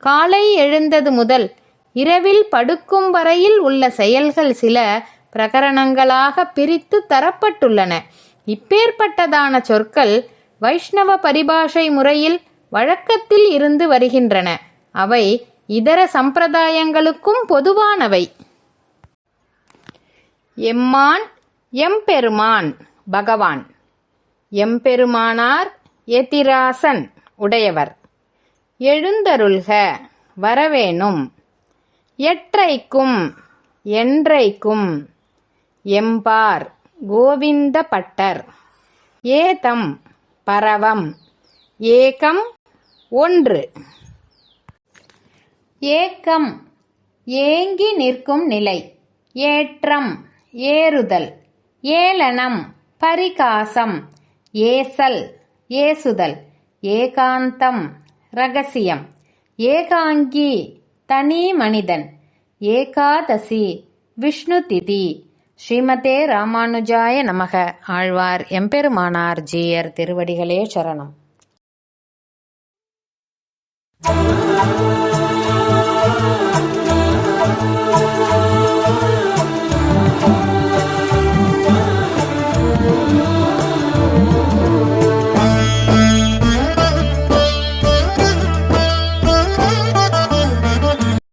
காலை எழுந்தது முதல் இரவில் படுக்கும் வரையில் உள்ள செயல்கள் சில பிரகரணங்களாக பிரித்து தரப்பட்டுள்ளன. இப்பேற்பட்டதான சொற்கள் வைஷ்ணவ பரிபாஷை முறையில் வழக்கத்தில் இருந்து வருகின்றன. அவை இதர சம்பிரதாயங்களுக்கும் பொதுவானவை. எம்மான் எம்பெருமான் பகவான். எம்பெருமானார் எதிராசன் உடையவர். எழுந்தருள்க வரவேணும். எற்றைக்கும் என்றைக்கும் எம்பார் கோவிந்த பட்டர் ஏதம் பரவம். ஏகம் ஒன்று. ஏக்கம் ஏங்கி நிற்கும் நிலை. ஏற்றம் ஏறுதல். ஏளனம் பரிகாசம். ஏசல் ஏசுதல். ஏகாந்தம் ரகசியம். ஏகாங்கி தனி மனிதன். ஏகாதசி விஷ்ணு திதி. ஸ்ரீமதே ராமானுஜாய நமக. ஆழ்வார் எம்பெருமானார் ஜீயர் திருவடிகளே சரணம்.